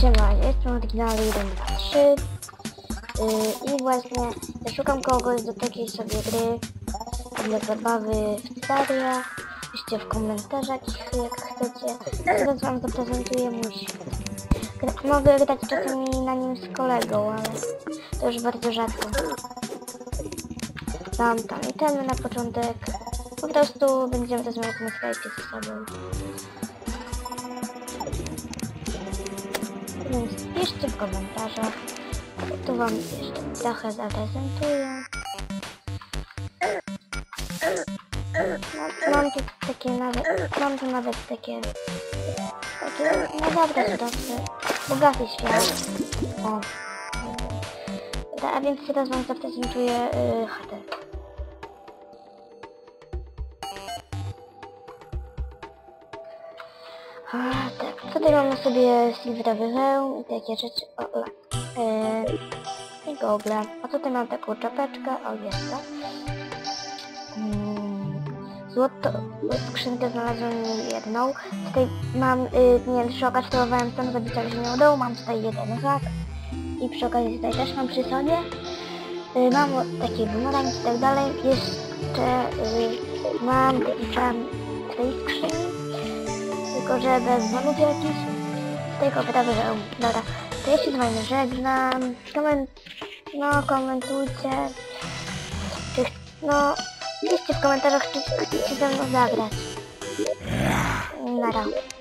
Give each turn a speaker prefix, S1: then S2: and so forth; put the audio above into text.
S1: Siema, jestem oryginalny 1, 2, 3 yy, i właśnie szukam kogoś do takiej sobie gry dla zabawy w Staria. Piszcie w komentarzach jak chcecie. Teraz wam zaprezentuję mój świat. Mogę grać czasami na nim z kolegą, ale to już bardzo rzadko. Mam tam itemy na początek. Po prostu będziemy rozmawiać na Skype ze sobą. Więc piszcie w komentarzach. Tu wam jeszcze trochę zaprezentuję. Mam, mam tu takie nawet, mam tu nawet takie, takie, no dobra, cudowne, bogaty świat. O. A więc teraz wam zaprezentuję y, chatę. Tak, tutaj mamy sobie silverowy hełm i takie rzeczy, o, o, yy, i gogle. A tutaj mam taką czapeczkę, o jest to. Mm, Złoto, skrzynkę znalazłem jedną. Tutaj mam, y, nie wiem, przy okazji próbowałem tam zrobić tak, że nie udało. Mam tutaj jeden zak. I przy okazji tutaj też mam przy sobie. Y, mam takie bumerang i tak dalej. Jeszcze y, mam taki sam w tej. Tylko, że bez bonów jakichś. Tylko wydaje, że dobra. To ja się z wami żegnam. Koment, no, komentujcie. No, piszcie w komentarzach, czy chcecie ze mną zagrać. Na razie.